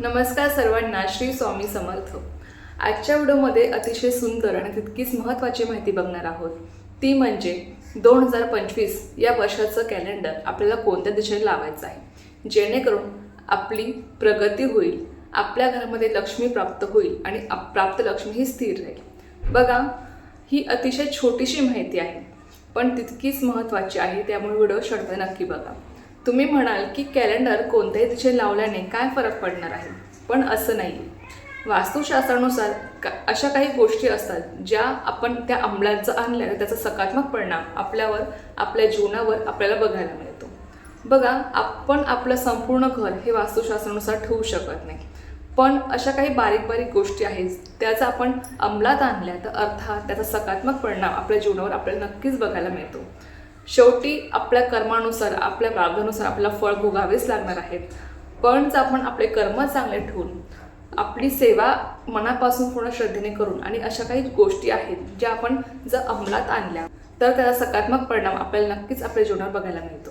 नमस्कार सर्वांना श्री स्वामी समर्थ. आजच्या व्हिडिओमध्ये अतिशय सुंदर आणि तितकीच महत्त्वाची माहिती बघणार आहोत. ती म्हणजे दोन हजार पंचवीस या वर्षाचं कॅलेंडर आपल्याला कोणत्या दिशेने लावायचं आहे? जेणेकरून आपली प्रगती होईल आपल्या घरामध्ये लक्ष्मी प्राप्त होईल आणि आप- प्राप्त लक्ष्मी ही स्थिर राहील. बघा ही अतिशय छोटीशी माहिती आहे पण तितकीच महत्त्वाची आहे त्यामुळे व्हिडिओ शेवटपर्यंत नक्की बघा. तुम्ही म्हणाल की कॅलेंडर कोणत्याही दिशेने लावल्याने काय फरक पडणार आहे? पण असं नाही. वास्तुशास्त्रानुसार का अशा काही गोष्टी असतात ज्या आपण त्या अंमलात जर आणल्या तर त्याचा सकारात्मक परिणाम आपल्यावर आपल्या जीवनावर आपल्याला बघायला मिळतो. बघा आपण आपलं संपूर्ण घर हे वास्तुशास्त्रानुसार ठेवू शकत नाही. पण अशा काही बारीक बारीक गोष्टी आहेत त्याचा आपण अंमलात आणल्या तर अर्थात त्याचा सकारात्मक परिणाम आपल्या जीवनावर आपल्याला नक्कीच बघायला मिळतो. शेवटी आपल्या कर्मानुसार आपल्या प्रार्थनुसार आपल्याला फळ भोगावेच लागणार आहेत. पण जर आपण आपले कर्म चांगले ठेवून आपली सेवा मनापासून पूर्ण श्रद्धेने करून आणि अशा काही गोष्टी आहेत ज्या आपण जर अंमलात आणल्या तर त्याचा सकारात्मक परिणाम आपल्याला नक्कीच आपल्या जीवनावर बघायला मिळतो.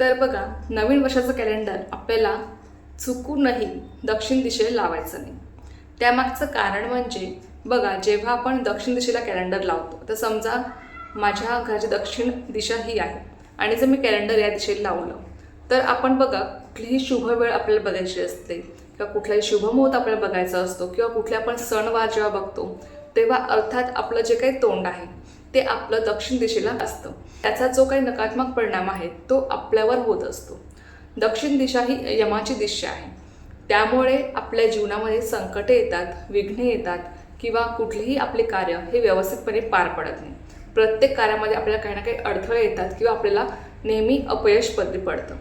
तर बघा नवीन वर्षाचं कॅलेंडर आपल्याला चुकूनही दक्षिण दिशेला लावायचं नाही. त्यामागचं कारण म्हणजे बघा जेव्हा आपण दक्षिण दिशेला कॅलेंडर लावतो तर समजा माझ्या घराची दक्षिण दिशा ही आहे. आणि जर मी कॅलेंडर या दिशेला लावलं तर आपण बघा कुठलीही शुभ वेळ आपल्याला बघायची असते. किंवा कुठलाही शुभ मुहूर्त आपल्याला बघायचा असतो. किंवा कुठले आपण सणवार जेव्हा बघतो तेव्हा अर्थात आपलं जे काही तोंड आहे ते आपलं दक्षिण दिशेला असतं. त्याचा जो काही नकारात्मक परिणाम आहे तो आपल्यावर होत असतो. दक्षिण दिशा ही यमाची दिशा आहे. त्यामुळे आपल्या जीवनामध्ये संकटे येतात विघ्ने येतात किंवा कुठलेही आपले कार्य हे व्यवस्थितपणे पार पडत नाही. प्रत्येक कार्यामध्ये आपल्याला काही ना काही अडथळे येतात किंवा आपल्याला नेहमी अपयश पदरी पडतं.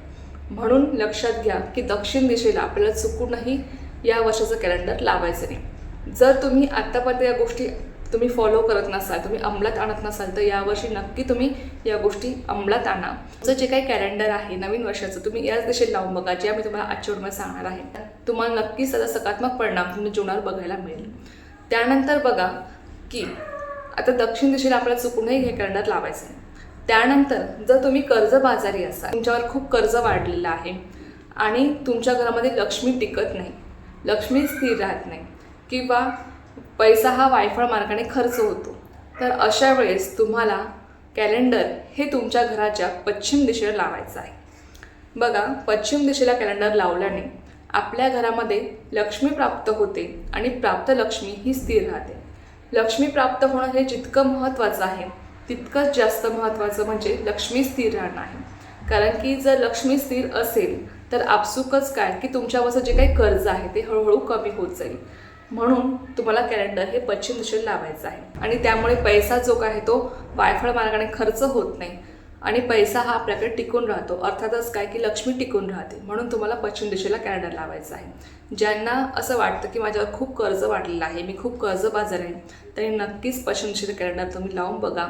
म्हणून लक्षात घ्या की दक्षिण दिशेला आपल्याला चुकूनही या वर्षाचं कॅलेंडर लावायचं नाही. जर तुम्ही आत्तापर्यंत या गोष्टी तुम्ही फॉलो करत नसाल तुम्ही अंमलात आणत नसाल तर यावर्षी नक्की तुम्ही या गोष्टी अंमलात आणा. तुमचं जे काही कॅलेंडर आहे नवीन वर्षाचं तुम्ही याच दिशेला लावून बघा जे आम्ही तुम्हाला आजच्या व्हिडिओमध्ये सांगणार आहे. तुम्हाला नक्कीच त्याचा सकारात्मक परिणाम तुमच्या जीवनावर बघायला मिळेल. त्यानंतर बघा की आता दक्षिण दिशेला आपल्याला चुकूनही हे कॅलेंडर लावायचं आहे त्यानंतर जर तुम्ही कर्जबाजारी असाल तुमच्यावर खूप कर्ज वाढलेलं आहे आणि तुमच्या घरामध्ये लक्ष्मी टिकत नाही लक्ष्मी स्थिर राहत नाही किंवा पैसा हा वायफळ मार्गाने खर्च होतो तर अशा वेळेस तुम्हाला कॅलेंडर हे तुमच्या घराच्या पश्चिम दिशेला लावायचं आहे. बघा पश्चिम दिशेला कॅलेंडर लावल्याने आपल्या घरामध्ये लक्ष्मी प्राप्त होते आणि प्राप्त लक्ष्मी ही स्थिर राहते. लक्ष्मी प्राप्त होणं हे जितकं महत्त्वाचं आहे तितकंच जास्त महत्त्वाचं म्हणजे लक्ष्मी स्थिर राहणं आहे. कारण की जर लक्ष्मी स्थिर असेल तर आपसुकच काय? की तुमच्यावरचं जे काही कर्ज आहे ते हळूहळू कमी होत जाईल. म्हणून तुम्हाला कॅलेंडर हे पश्चिम दिशेला लावायचं आहे. आणि त्यामुळे पैसा जो काय आहे तो वायफळ मार्गाने खर्च होत नाही. आणि पैसा हा आपल्याकडे टिकून राहतो. अर्थातच काय की लक्ष्मी टिकून राहते. म्हणून तुम्हाला पश्चिम दिशेला कॅलेंडर लावायचा आहे. ज्यांना असं वाटतं की माझ्यावर खूप कर्ज वाढलेलं आहे मी खूप कर्ज बाजार आहे त्यांनी नक्कीच पश्चिम दिशेला कॅलेंडर तुम्ही लावून बघा.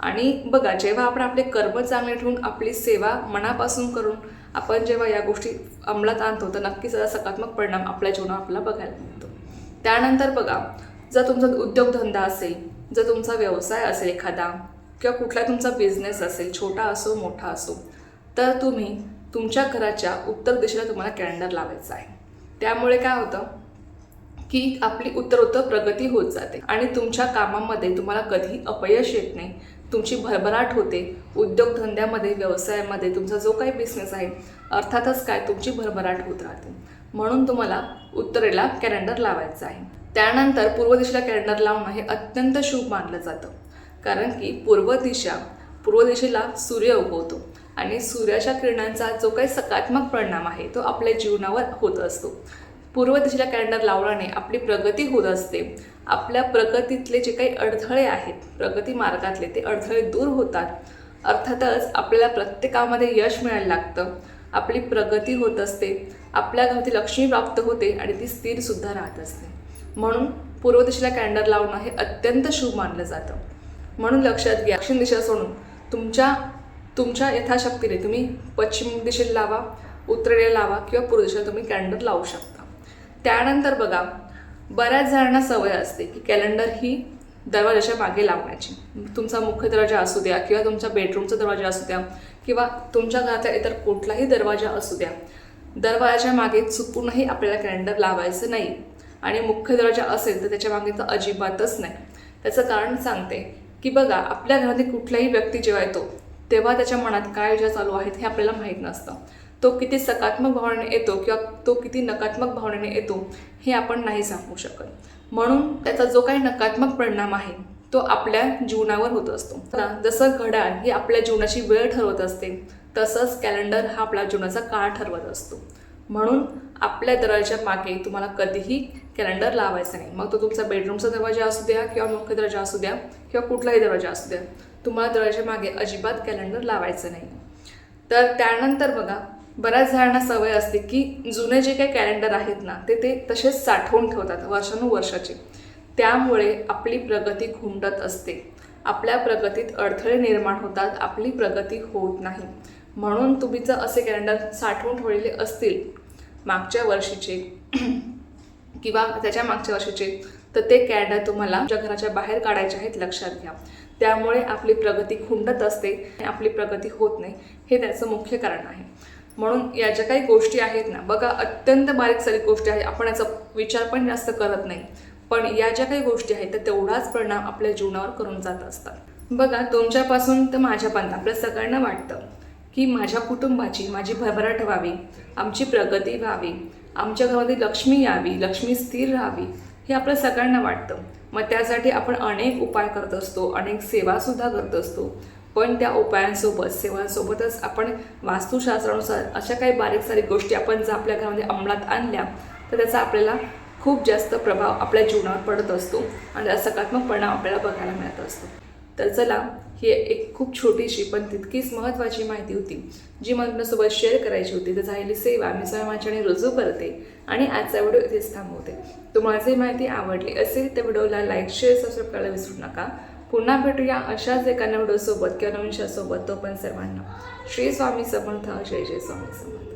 आणि बघा जेव्हा आपण आपले कर्म चांगले ठेवून आपली सेवा मनापासून करून आपण जेव्हा या गोष्टी अंमलात आणतो तर नक्कीच त्याचा सकारात्मक परिणाम आपल्या जीवनावर आपल्याला बघायला मिळतो. त्यानंतर बघा जर तुमचा उद्योगधंदा असेल जर तुमचा व्यवसाय असेल एखादा किंवा कुठला तुमचा बिझनेस असेल छोटा असो मोठा असो तर तुम्ही तुमच्या घराच्या उत्तर दिशेला तुम्हाला कॅलेंडर लावायचा आहे. त्यामुळे काय होतं की आपली उत्तर उत्तर प्रगती होत जाते आणि तुमच्या कामामध्ये तुम्हाला कधी अपयश येत नाही. तुमची भरभराट होते. उद्योगधंद्यामध्ये व्यवसायामध्ये तुमचा जो काही बिझनेस आहे अर्थातच काय? तुमची भरभराट होत राहते. म्हणून तुम्हाला उत्तरेला कॅलेंडर लावायचा आहे. त्यानंतर पूर्व दिशेला कॅलेंडर लावणं हे अत्यंत शुभ मानलं जातं. कारण की पूर्व दिशा पूर्व दिशेला सूर्य उगवतो. आणि सूर्याच्या किरणांचा जो काही सकारात्मक परिणाम आहे तो आपल्या जीवनावर होत असतो. पूर्व दिशेला कॅलेंडर लावल्याने आपली प्रगती होत असते. आपल्या प्रगतीतले जे काही अडथळे आहेत प्रगती मार्गातले ते अडथळे दूर होतात. अर्थातच आपल्याला प्रत्येकामध्ये यश मिळायला लागतं. आपली प्रगती होत असते आपल्या घरातील लक्ष्मी प्राप्त होते आणि ती स्थिरसुद्धा राहत असते. म्हणून पूर्व दिशेला कॅलेंडर लावणं हे अत्यंत शुभ मानलं जातं. म्हणून लक्षात घ्या. दक्षिण दिशा सोडून तुमच्या तुमच्या यथाशक्तीने तुम्ही पश्चिम दिशेला लावा उत्तरेला लावा किंवा पूर्व दिशेला तुम्ही कॅलेंडर लावू शकता. त्यानंतर बघा बऱ्याच जणांना सवय असते की कॅलेंडर ही दरवाजाच्या मागे लावण्याची. तुमचा मुख्य दरवाजा असू द्या किंवा तुमचा बेडरूमचा दरवाजा असू द्या किंवा तुमच्या घरातला इतर कुठलाही दरवाजा असू द्या. दरवाजाच्या मागे चुकूनही आपल्याला कॅलेंडर लावायचं नाही. आणि मुख्य दरवाजा असेल तर त्याच्यामागे तर अजिबातच नाही. त्याचं कारण सांगते की बघा आपल्या घरातील कुठलाही व्यक्ती जेव्हा येतो तेव्हा त्याच्या मनात काय विचार चालू आहेत हे आपल्याला माहीत नसतं. तो किती सकारात्मक भावनेने येतो किंवा तो किती नकारात्मक भावनेने येतो हे आपण नाही सांगू शकत. म्हणून त्याचा जो काही नकारात्मक परिणाम आहे तो आपल्या जीवनावर होत असतो. जसं घड्याळ ही आपल्या जीवनाची वेळ ठरवत असते तसंच कॅलेंडर हा आपल्या जीवनाचा काळ ठरवत असतो. म्हणून आपल्या दराच्या मागे तुम्हाला कधीही कॅलेंडर लावायचं नाही. मग तो तुमचा बेडरूमचा दरवाजा असू द्या किंवा मुख्य दरवाजा असू द्या किंवा कुठलाही दरवाजा असू द्या तुम्हाला दरवाजाच्या मागे अजिबात कॅलेंडर लावायचं नाही. तर त्यानंतर बघा बऱ्याच जणांना सवय असते की जुने जे काही कॅलेंडर आहेत ना ते ते तसेच साठवून ठेवतात वर्षानुवर्षाचे. त्यामुळे आपली प्रगती खुंटत असते. आपल्या प्रगतीत अडथळे निर्माण होतात आपली प्रगती होत नाही. म्हणून तुम्ही जर असे कॅलेंडर साठवून ठेवलेले असतील मागच्या वर्षीचे किंवा त्याच्या मागच्या वर्षीचे तर ते कॅलेंडर तुम्हाला तुमच्या घराच्या बाहेर काढायचे आहेत लक्षात घ्या. त्यामुळे आपली प्रगती खुंडत असते आणि आपली प्रगती होत नाही. हे त्याचं मुख्य कारण आहे. म्हणून या ज्या काही गोष्टी आहेत ना बघा अत्यंत बारीक सारी गोष्टी आहेत. आपण याचा विचार पण जास्त करत नाही. पण या ज्या काही गोष्टी आहेत तर तेवढाच परिणाम आपल्या जीवनावर करून जात असतात. बघा तुमच्यापासून तर माझ्यापर्यंत. आपल्या सगळ्यांना वाटतं. की माझ्या कुटुंबाची माझी भरभराट व्हावी आमची प्रगती व्हावी आमच्या घरामध्ये लक्ष्मी यावी लक्ष्मी स्थिर राहावी हे आपल्या सगळ्यांना वाटतं. मग त्यासाठी आपण अनेक उपाय करत असतो अनेक सेवासुद्धा करत असतो. पण त्या उपायांसोबत सेवांसोबतच आपण वास्तुशास्त्रानुसार अशा काही बारीक सारीक गोष्टी आपण जर आपल्या घरामध्ये अंमलात आणल्या तर त्याचा आपल्याला खूप जास्त प्रभाव आपल्या जीवनावर पडत असतो आणि सकारात्मक परिणाम आपल्याला बघायला मिळत असतो. तर चला ही एक खूप छोटीशी पण तितकीच महत्त्वाची माहिती होती जी मला तुमच्यासोबत शेअर करायची होती. तर झालेली सेवा मी स्वयं रुजू करते आणि आजचा व्हिडिओ इथेच थांबवते. तुम्हाला जर माहिती आवडली असेल तर व्हिडिओला लाईक शेअर सबस्क्राईब करायला विसरू नका. पुन्हा भेटूया अशाच एका व्हिडिओसोबत किंवा नवीन सोबत तो पण सर्वांना. श्री स्वामी समर्थ. जय जय स्वामी समर्थ.